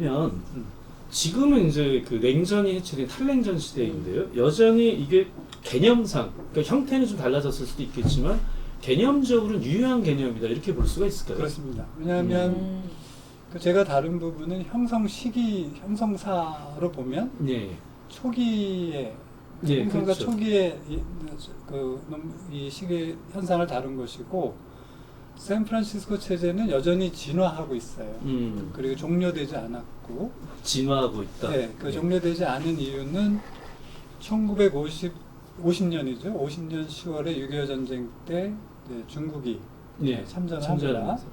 하면 음. 지금은 이제 그 냉전이 해체된 탈냉전 시대인데요. 여전히 이게 개념상, 그러니까 형태는 좀 달라졌을 수도 있겠지만 개념적으로는 유효한 개념이다 이렇게 볼 수가 있을까요? 그렇습니다. 왜냐하면 음. 그 제가 다른 부분은 형성 시기, 형성사로 보면 네, 초기에 예, 형성사 그렇죠. 초기에 이, 그, 놈- 이 시기 현상을 다룬 것이고 샌프란시스코 체제는 여전히 진화하고 있어요. 음, 그리고 종료되지 않았고, 진화하고 있다. 네, 그 종료되지 않은 이유는 1950 50년이죠. 50년 10월에 6.25 전쟁 때 이제 중국이 예, 참전을 참전을 합니다. 해서.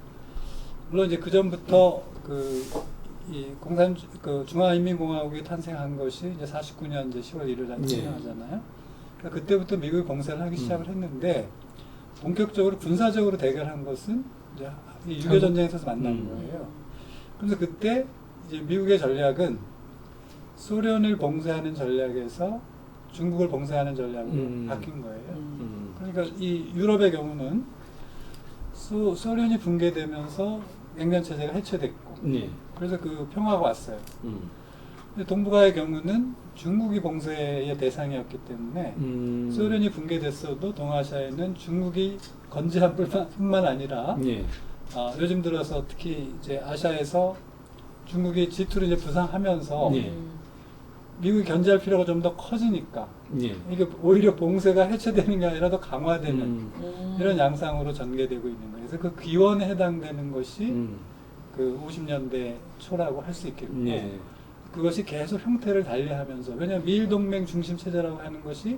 물론 이제 그 전부터 그 이 공산 그 중화인민공화국이 탄생한 것이 이제 49년 이제 10월 1일 날 네. 탄생하잖아요. 그러니까 그때부터 미국이 봉쇄를 하기 음. 시작을 했는데 본격적으로 군사적으로 대결한 것은 이제 6.25 전쟁에서 만난 음. 거예요. 그래서 그때 이제 미국의 전략은 소련을 봉쇄하는 전략에서 중국을 봉쇄하는 전략으로 음. 바뀐 거예요. 음. 음, 그러니까 이 유럽의 경우는 소, 소련이 붕괴되면서 냉전 체제가 해체됐고 네, 그래서 그 평화가 왔어요. 음, 동북아의 경우는 중국이 봉쇄의 대상이었기 때문에 음, 소련이 붕괴됐어도 동아시아에는 중국이 건재한 뿐만, 아니라 네, 아, 요즘 들어서 특히 이제 아시아에서 중국이 G2를 이제 부상하면서 네. 음. 미국이 견제할 필요가 좀 더 커지니까 네, 이게 오히려 봉쇄가 해체되는 게 아니라 더 강화되는 음, 음. 이런 양상으로 전개되고 있는 거예요. 그래서 그 기원에 해당되는 것이 음, 그 50년대 초라고 할 수 있겠고 네, 그것이 계속 형태를 달리하면서 왜냐하면 미일 동맹 중심 체제라고 하는 것이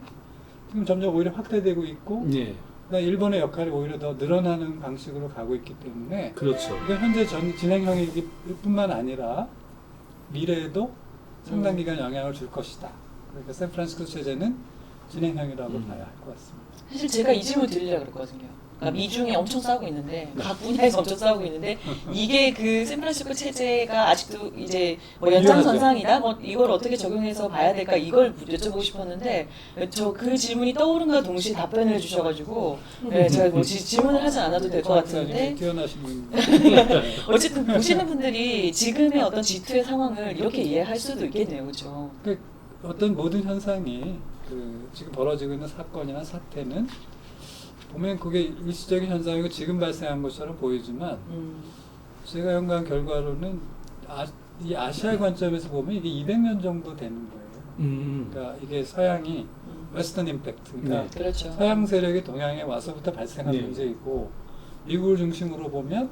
지금 점점 오히려 확대되고 있고 네, 그다음에 일본의 역할이 오히려 더 늘어나는 방식으로 가고 있기 때문에 그렇죠. 이건 현재 전, 진행형이기 뿐만 아니라 미래에도 상당 음. 기간 영향을 줄 것이다. 그러니까 샌프란시스코 체제는 진행형이라고 음. 봐야 할 것 같습니다. 사실 제가 이 질문 드리려고 그랬거든요. 그러니까 미중이 엄청 싸우고 있는데 각 분야에서 엄청 싸우고 있는데 이게 그 샌프란시스코 체제가 아직도 이제 뭐 연장선상이다? 뭐 이걸 어떻게 적용해서 봐야 될까? 이걸 여쭤보고 싶었는데 저 그 질문이 떠오른과 동시에 답변을 해주셔가지고 네, 제가 뭐 지- 질문을 하지 않아도 될 것 같은데. 분. 어쨌든 보시는 분들이 지금의 어떤 G2의 상황을 이렇게 이해할 수도 있겠네요, 그렇죠? 그 어떤 모든 현상이 그 지금 벌어지고 있는 사건이나 사태는 보면 그게 일시적인 현상이고 지금 발생한 것처럼 보이지만 음, 제가 연구한 결과로는 아, 이 아시아의 관점에서 보면 이게 200년 정도 되는 거예요. 음, 그러니까 이게 서양이 음. 웨스턴 임팩트, 그러니까 네. 그렇죠. 서양 세력이 동양에 와서부터 발생한 네. 문제이고 미국을 중심으로 보면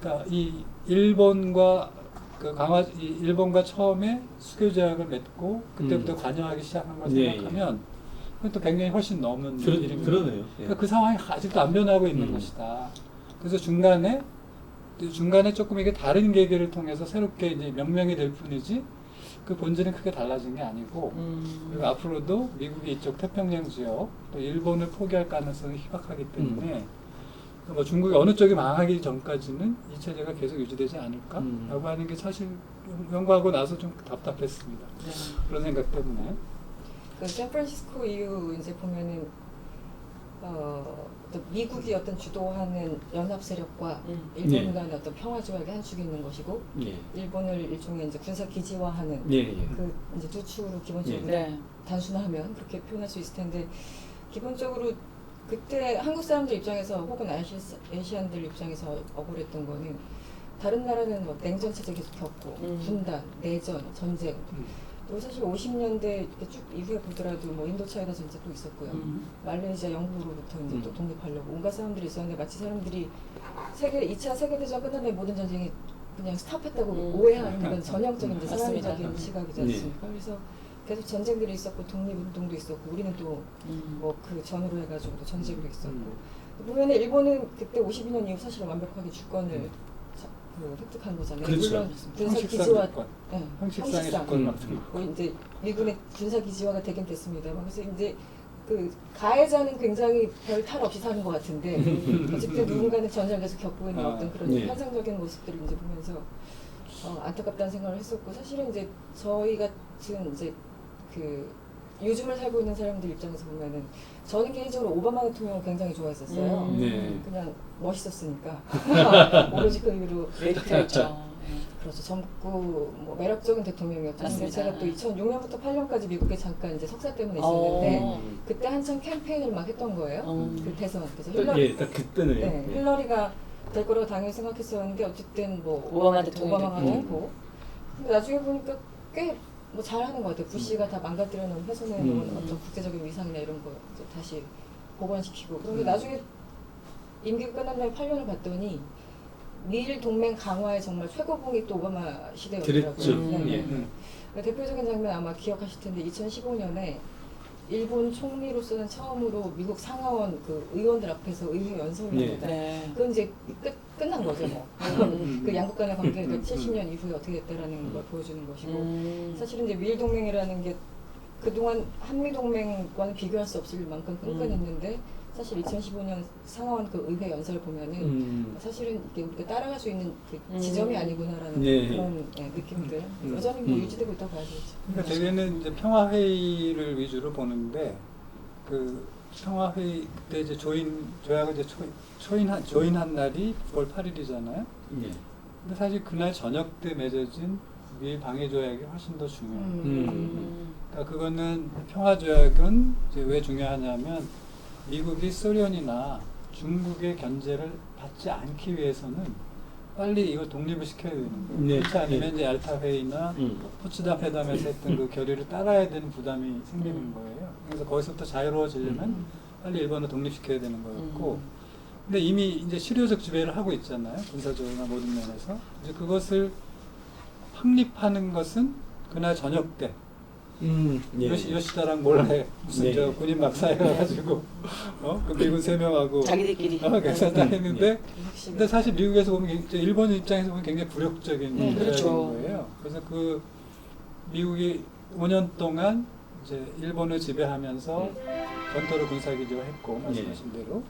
그러니까 이 일본과 그 강화 이 일본과 처음에 수교 제약을 맺고 그때부터 음. 관여하기 시작한 걸 네, 생각하면 또 100년이 훨씬 넘은 그러, 일입니다. 그러네요. 예. 그러니까 그 상황이 아직도 안 변하고 있는 음. 것이다. 그래서 중간에 중간에 조금 이게 다른 계기를 통해서 새롭게 이제 명명이 될 뿐이지 그 본질은 크게 달라진 게 아니고 음. 그리고 앞으로도 미국이 이쪽 태평양 지역 또 일본을 포기할 가능성이 희박하기 때문에 음. 뭐 중국이 어느 쪽이 망하기 전까지는 이 체제가 계속 유지되지 않을까라고 음. 하는 게 사실 연구하고 나서 좀 답답했습니다. 네. 그런 생각 때문에 그 샌프란시스코 이후 이제 보면은 어, 또 미국이 어떤 주도하는 연합 세력과 음. 일본 네. 간의 어떤 평화 조약의 한 축이 있는 것이고 예, 일본을 일종의 이제 군사 기지화하는 예, 예. 그 이제 두 축으로 기본적으로 네. 단순하면 그렇게 표현할 수 있을 텐데 기본적으로 그때 한국 사람들 입장에서 혹은 아시, 아시안들 입장에서 억울했던 거는 다른 나라는 뭐 냉전 체제 계속 겪고 음. 분단, 내전, 전쟁 음. 그리고 사실 50년대 이렇게 쭉 이후에 보더라도 뭐 인도 차이나 전쟁도 있었고요. 음. 말레이시아 영국으로부터 이제 음. 또 독립하려고 온갖 사람들이 있었는데 마치 사람들이 세계 2차 세계대전 끝난 다음에 모든 전쟁이 그냥 스탑했다고 음. 오해하는 건 전형적인 이제. 사람적인 시각이지 네. 않습니까? 그래서 계속 전쟁들이 있었고 독립운동도 있었고 우리는 또 음. 뭐그 전후로 해가지고 또 전쟁도 있었고 음. 보면은 일본은 그때 52년 이후 사실 완벽하게 주권을 음. 자- 그 획득한 거잖아요. 그렇죠. 물론 군사 기지화 네, 형식상의 형식상. 조건 음. 같은 거. 뭐 이제 미군의 군사 기지화가 되긴 됐습니다만 그래서 이제 그 가해자는 굉장히 별 탈 없이 사는 것 같은데 어쨌든 누군가는 계속 겪고 있는 아, 어떤 그런 네. 환상적인 모습들을 이제 보면서 어, 안타깝다는 생각을 했었고 사실은 이제 저희 같은 이제 그 요즘을 살고 있는 사람들 입장에서 보면은 저는 개인적으로 오바마 대통령을 굉장히 좋아했었어요. 음. 네. 그냥 멋있었으니까 오로지 그 이유로 메리트가 있죠. 그렇죠. 젊고 뭐 매력적인 맞습니다. 제가 또 2006년부터 8년까지 미국에 잠깐 이제 석사 때문에 있었는데 어. 그때 한참 캠페인을 막 했던 거예요. 어. 그 대선. 그래서 힐러리, 예, 딱 그때는 네, 예. 힐러리가 될 거라고 당연히 생각했었는데 어쨌든 뭐 오바마 대통령이 오바마가 됐고. 되고 근데 나중에 보니까 꽤 뭐 잘하는 것 같아요. 부시가 다 망가뜨려 놓은 훼손해 놓은 음. 어떤 국제적인 위상이나 이런 거 이제 다시 복원시키고 그런데 음. 나중에 임기가 끝난 다음에 8년을 봤더니 미일 동맹 강화의 정말 최고봉이 또 오바마 시대였더라고요. 그랬죠. 음. 예. 음. 그러니까 대표적인 장면 아마 기억하실 텐데 2015년에 일본 총리로서는 처음으로 미국 상하원 그 의원들 앞에서 의회 연설을 예. 합니다. 네. 그건 이제 끝, 끝난 거죠 뭐. 음. 그 양국 간의 관계가 음, 음, 70년 이후에 어떻게 됐다라는 걸 보여주는 것이고 음. 사실은 이제 미일 동맹이라는 게 그동안 한미 동맹과는 비교할 수 없을 만큼 끈끈했는데 사실 2015년 상하원 그 의회 연설을 보면은 음. 사실은 이게 우리가 따라갈 수 있는 그 음. 지점이 아니구나라는 예. 그런 예, 느낌들 음. 여전히 뭐 음. 유지되고 있다고 봐야죠. 그러니까 대개는 이제 평화 회의를 위주로 보는데 그 평화 회의 그때 이제 조인 조약을 이제 초, 초인한 조인한 날이 9월 8일이잖아요. 예. 근데 사실 그날 저녁 때 맺어진 미일 방해 조약이 훨씬 더 중요해요. 음. 음. 그러니까 그거는 평화 조약은 이제 왜 중요하냐면 미국이 소련이나 중국의 견제를 받지 않기 위해서는 빨리 이걸 독립을 시켜야 되는 거예요. 네. 그렇지 않으면 네. 이제 알타 회의나 음. 포츠담 회담에서 했던 그 결의를 따라야 되는 부담이 생기는 음. 거예요. 그래서 거기서부터 자유로워지려면 음. 빨리 일본을 독립시켜야 되는 거였고, 음. 근데 이미 이제 실효적 지배를 하고 있잖아요. 군사적으로나 모든 면에서. 이제 그것을 확립하는 것은 그날 저녁 때 음. 예. 요시, 요시다랑 몰래 무슨 네. 저 군인 막사에 가가지고 어? 그 미군 세 명하고 자기들끼리. 어, 괜찮다 음, 했는데 확실히. 근데 사실 미국에서 보면 굉장히- 일본 입장에서 보면 굉장히 굴욕적인 음, 그렇죠. 거예요. 그래서 그 미국이 5년 동안 이제 일본을 지배하면서 전투로 군사기지화 했고 말씀하신 대로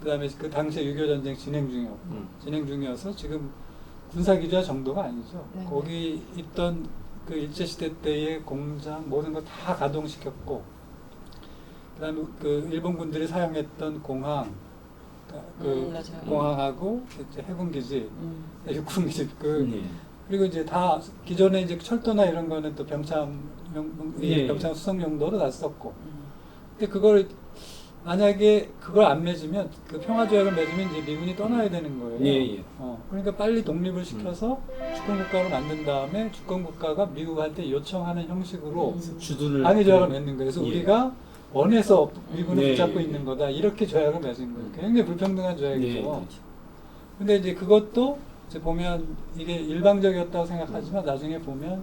그다음에 그 당시에 6.25 전쟁 진행 중이었고 음. 진행 중이어서 지금 군사기지화 정도가 아니죠. 네. 거기 있던 그 일제시대 때의 공장 모든 걸다 가동시켰고 그 다음에 그 일본 군들이 사용했던 공항 그 음, 맞아요. 공항하고 이제 해군기지 음. 육군기지 그 예. 그리고 이제 다 기존에 이제 철도나 이런 거는 또 병참 용, 예. 병참 수송 용도로 다 썼고 음. 근데 그걸 만약에 그걸 안 맺으면 그 평화 조약을 맺으면 이제 미군이 떠나야 되는 거예요. 예, 예. 어, 그러니까 빨리 독립을 시켜서 주권 국가로 만든 다음에 주권 국가가 미국한테 요청하는 형식으로 음. 주둔을 방위 조약을 맺는 거예요. 그래서 예. 우리가 원해서 미군을 예, 붙잡고 예. 있는 거다. 이렇게 조약을 맺은 거예요. 굉장히 불평등한 조약이죠. 예, 그렇죠. 근데 이제 그것도 이제 보면 이게 일방적이었다고 생각하지만 나중에 보면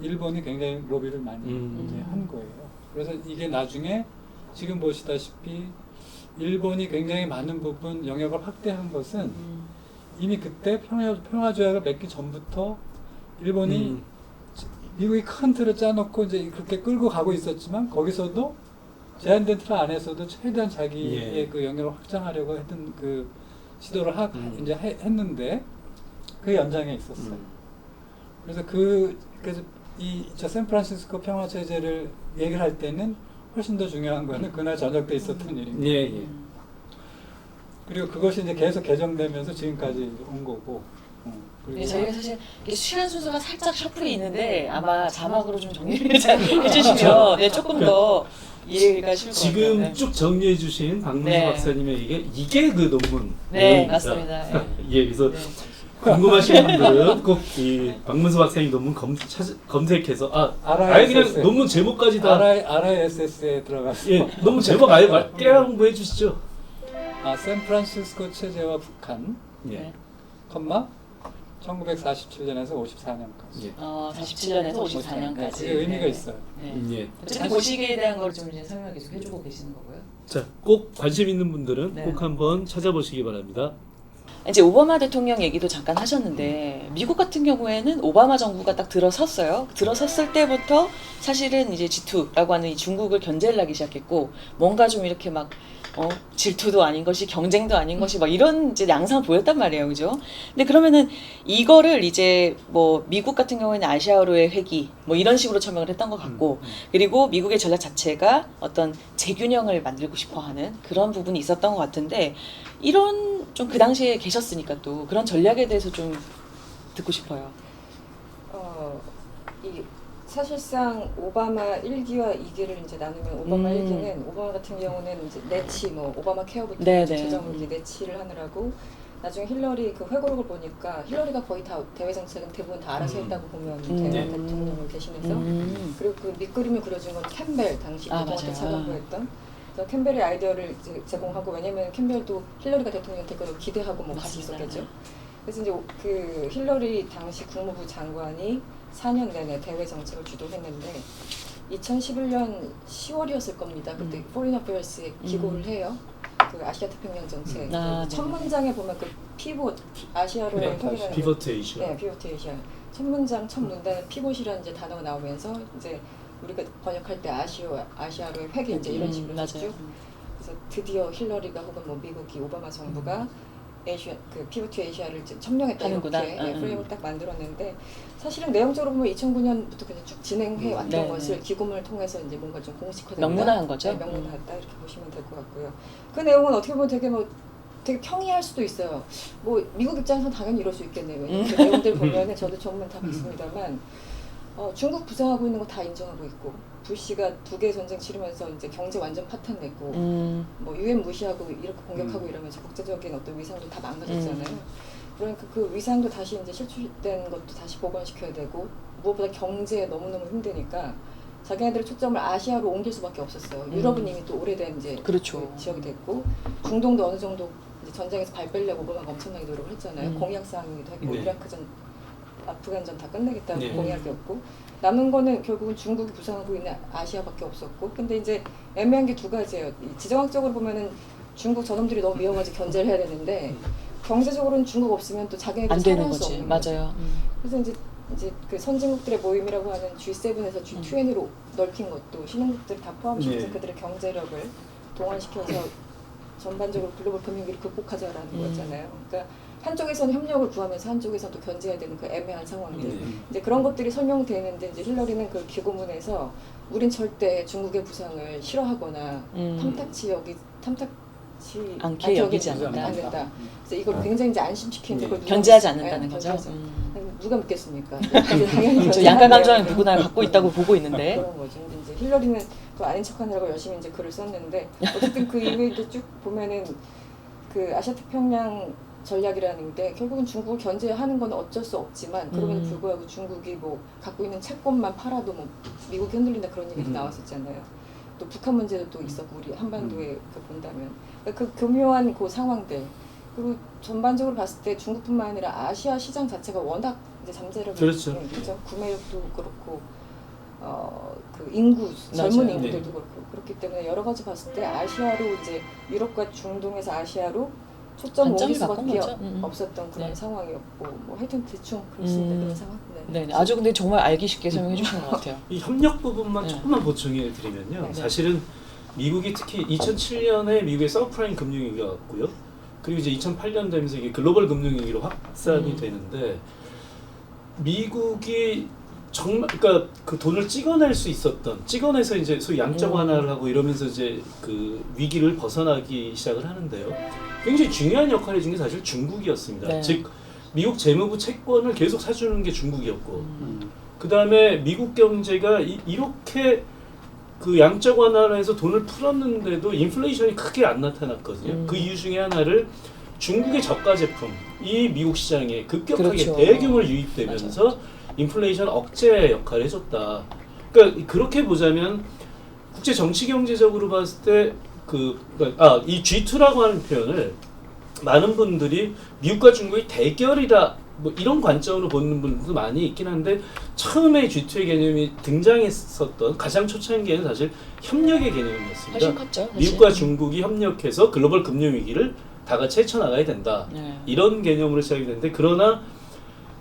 일본이 굉장히 로비를 많이 음. 이제 한 거예요. 그래서 이게 나중에 지금 보시다시피 일본이 굉장히 많은 부분 영역을 확대한 것은 음. 이미 그때 평화, 평화 조약을 맺기 전부터 일본이 음. 미국이 큰 틀을 짜놓고 이제 그렇게 끌고 가고 있었지만 거기서도 제한된 틀 안에서도 최대한 자기의 예. 그 영역을 확장하려고 했던 그 시도를 하, 음. 이제 해- 했는데 그 연장에 있었어요. 음. 그래서 그 그래서 이 저 샌프란시스코 평화 체제를 얘기를 할 때는 훨씬 더 중요한 거는 그날 저녁 때 있었던 일입니다. 예, 예. 음. 그리고 그것이 이제 계속 개정되면서 지금까지 이제 온 거고. 어, 그리고 네, 저희가 사실 이게 시간 순서가 살짝 셔플이 있는데 아마 자막으로 좀 정리를 잘 해주시면 네, 조금 더 이해가 쉬울 것 같아요. 지금 네. 쭉 정리해 주신 박문수 네. 박사님의 이게 이게 그 논문. 네, 내용입니다. 맞습니다. 예, 그래서 네. 궁금하신 분들은 꼭 이 박문수 박사님 논문 검, 찾, 검색해서 아, RISS. 아예 그냥 논문 제목까지 다 RI, RISS에 들어갔어요. 예, 논문 제목 아예 말- 깨알 홍보해 주시죠. 아, 샌프란시스코 체제와 북한, 예. 네. 컴마 1947년에서 54년까지. 예. 어, 47년에서 54년까지. 그게 의미가 있어요. 네. 음, 예. 어쨌든 그 시기에 대한 걸 좀 이제 설명 계속 해주고 계시는 거고요. 자, 꼭 관심 있는 분들은 네. 꼭 한번 찾아보시기 바랍니다. 이제 오바마 대통령 얘기도 잠깐 하셨는데 미국 같은 경우에는 오바마 정부가 딱 들어섰어요. 들어섰을 때부터 사실은 이제 G2라고 하는 이 중국을 견제를 하기 시작했고 뭔가 좀 이렇게 막 어, 질투도 아닌 것이 경쟁도 아닌 것이 막 이런 이제 양상을 보였단 말이에요. 그죠? 근데 그러면은 이거를 이제 뭐 미국 같은 경우에는 아시아로의 회기 뭐 이런 식으로 설명을 했던 것 같고 그리고 미국의 전략 자체가 어떤 재균형을 만들고 싶어 하는 그런 부분이 있었던 것 같은데 이런 좀 그 당시에 계셨으니까 또 그런 전략에 대해서 좀 듣고 싶어요. 어, 이 사실상 오바마 1기와 2기를 이제 나누면 오바마 음. 1기는 오바마 같은 경우는 이제 내치 뭐 오바마 케어부터 네, 이제 네. 내치를 하느라고 나중에 힐러리 그 회고록을 보니까 힐러리가 거의 다 대외 정책은 대부분 다 알아서 음. 했다고 보면 음. 대외 네. 대통령을 대신해서 음. 그리고 그 밑그림을 그려준 건 캠벨 당시 아. 차관부였던 그래서 캠벨의 아이디어를 제공하고 왜냐면 캠벨도 힐러리가 대통령 될 거를 기대하고 뭐 같이. 있었겠죠. 그래서 이제 그 힐러리 당시 국무부 장관이 4년 내내 대외 정책을 주도했는데 2011년 10월이었을 겁니다. 그때 음. 포린 어페어스에 기고를 음. 해요. 그 아시아 태평양 정책. 음. 아, 그 첫 네. 문장에 보면 그 피봇 아시아로의 네, 피버트 에이시아. 네, 에이시아. 첫 문장 첫 문단에 피봇이라는 이제 단어가 나오면서 이제 우리가 번역할 때 아시아 아시아로의 획이 이제 이런 음, 식으로 맞아요. 했죠. 그래서 드디어 힐러리가 혹은 뭐 미국이 오바마 정부가 에이시아 그 피보트 에이시아를 이제 천명했다 하는구나. 이렇게 음, 네, 음. 프레임을 딱 만들었는데 사실은 내용적으로 보면 2009년부터 그냥 쭉 진행해 왔던 네, 것을 네. 기금을 통해서 이제 뭔가 좀 공식화된 명문화한 거죠? 네, 음. 명문화했다 이렇게 보시면 될 것 같고요. 그 내용은 어떻게 보면 되게 뭐 되게 평이할 수도 있어요. 뭐 미국 입장에서는 당연히 이럴 수 있겠네요. 왜냐면 그 내용들 보면은 저도 전문 다 봤습니다만 어, 중국 부상하고 있는 거 다 인정하고 있고 부시가 두 개 전쟁 치르면서 이제 경제 완전 파탄 냈고 음. 뭐 유엔 무시하고 이렇게 공격하고 음. 이러면서 국제적인 어떤 위상도 다 망가졌잖아요. 음. 그러니까 그 위상도 다시 이제 실추된 것도 다시 복원시켜야 되고 무엇보다 경제에 너무너무 힘드니까 자기네들의 초점을 아시아로 옮길 수밖에 없었어요. 음. 유럽은 이미 또 오래된 이제 그렇죠. 그 지역이 됐고 중동도 어느 정도 이제 전쟁에서 발 빼려고 오바마가 엄청나게 노력을 했잖아요. 음. 공약 사항이기도 했고 네. 이라크전, 아프간전 다 끝내겠다는 네. 공약이 었고 남은 거는 결국은 중국이 부상하고 있는 아시아밖에 없었고 근데 이제 애매한 게 두 가지예요. 이 지정학적으로 보면은 중국 저놈들이 너무 위험하지 견제를 해야 되는데 경제적으로는 중국 없으면 또 자기네들 안 되는 살아날 수 거지. 없는 거죠. 맞아요. 음. 그래서 이제 이제 그 선진국들의 모임이라고 하는 G7에서 G20으로 넓힌 것도 신흥국들 다 포함시켜서 네. 그들의 경제력을 동원시켜서 전반적으로 글로벌 금융위기를 극복하자라는 음. 거잖아요. 그러니까 한쪽에서는 협력을 구하면서 한쪽에서는 또 견제해야 되는 그 애매한 상황들. 네. 이제 그런 것들이 설명되는데 이제 힐러리는 그 기고문에서 우린 절대 중국의 부상을 싫어하거나 음. 탐탁치 여기 탐탁치 않게 여기지 않는다. 않는다. 그래서 이걸 굉장히 이제 안심시키는데 네. 견제하지 믿- 않는다는 네, 거죠. 음. 누가 믿겠습니까? 당연히 저 견제하는 양가 감정을. 누구나 갖고 있다고 보고 있는데 그런 거죠. 근데 이제 힐러리는 그 아닌 척하느라고 열심히 이제 글을 썼는데 어쨌든 그 이후에 쭉 보면은 그 아시아 태평양 전략이라는 게 결국은 중국을 견제하는 건 어쩔 수 없지만 그럼에도 음. 불구하고 중국이 뭐 갖고 있는 채권만 팔아도 뭐 미국이 흔들린다 그런 얘기도 음. 나왔었잖아요. 또 북한 문제도 또 있었고 우리 한반도에 그 본다면 그러니까 그 교묘한 그 상황들 그리고 전반적으로 봤을 때 중국뿐만 아니라 아시아 시장 자체가 워낙 이제 잠재력이 그렇죠. 네, 그렇죠. 구매력도 그렇고 어 그 인구 젊은 맞아요. 인구들도 네. 그렇고 그렇기 때문에 여러 가지 봤을 때 아시아로 이제 유럽과 중동에서 아시아로 초점 바꾼 수밖에. 음, 음. 없었던 그런 네. 상황이었고 뭐 하여튼 대충 그렇습니다 음. 그런 상황. 네. 네, 아주 근데 정말 알기 쉽게 설명해 주신 것 같아요. 이 협력 부분만 네. 조금만 보충해 드리면요. 네. 사실은 미국이 특히 2007년에 미국의 서프라임 금융위기가 왔고요. 그리고 이제 2008년 되면서 이게 글로벌 금융위기로 확산이 음. 되는데 미국이 정말 그러니까 그 돈을 찍어낼 수 있었던 찍어내서 이제 소위 양적 음. 완화를 하고 이러면서 이제 그 위기를 벗어나기 시작을 하는데요. 굉장히 중요한 역할을 해준 게 사실 중국이었습니다. 네. 즉 미국 재무부 채권을 계속 사주는 게 중국이었고 음. 그 다음에 미국 경제가 이, 이렇게 그 양적 완화를 해서 돈을 풀었는데도 인플레이션이 크게 안 나타났거든요. 음. 그 이유 중에 하나를 중국의 저가 제품이 미국 시장에 급격하게 그렇죠. 대규모로 유입되면서 인플레이션 억제 역할을 해줬다. 그러니까 그렇게 보자면 국제 정치 경제적으로 봤을 때 그 아, 이 G2라고 하는 표현을 많은 분들이 미국과 중국이 대결이다 뭐 이런 관점으로 보는 분들도 많이 있긴 한데 처음에 G2의 개념이 등장했었던 가장 초창기에는 사실 협력의 개념이었습니다. 컸죠. 사실. 미국과 중국이 협력해서 글로벌 금융 위기를 다 같이 헤쳐나가야 된다. 네. 이런 개념으로 시작이 됐는데 그러나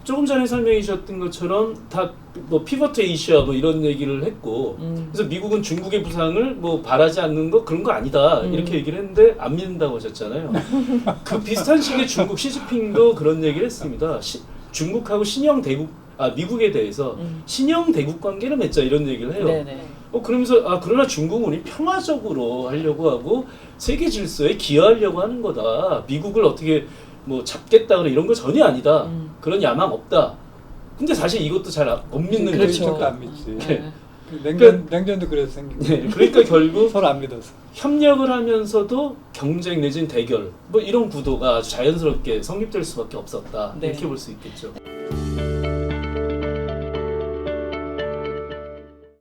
조금 전에 설명해 주셨던 것처럼 다 뭐 피버트 에이시아 뭐 이런 얘기를 했고 음. 그래서 미국은 중국의 부상을 뭐 바라지 않는 거 그런 거 아니다 음. 이렇게 얘기를 했는데 안 믿는다고 하셨잖아요. 그 비슷한 시기에 중국 시진핑도 그런 얘기를 했습니다. 시, 중국하고 신형 대국 아 미국에 대해서 음. 신형 대국 관계를 맺자 이런 얘기를 해요. 네네. 어 그러면서 아 그러나 중국은 우리 평화적으로 하려고 하고 세계 질서에 기여하려고 하는 거다. 미국을 어떻게 뭐 잡겠다거나 이런 거 전혀 아니다. 음. 그런 야망 없다. 근데 사실 이것도 잘 못 믿는 그렇죠. 거죠. 안 믿지. 네. 그 냉전 냉전도 그래서 생긴 네, 거예요. 그러니까 결국 서로 안 믿어서. 협력을 하면서도 경쟁 내진 대결 뭐 이런 구도가 아주 자연스럽게 성립될 수밖에 없었다 네. 이렇게 볼 수 있겠죠.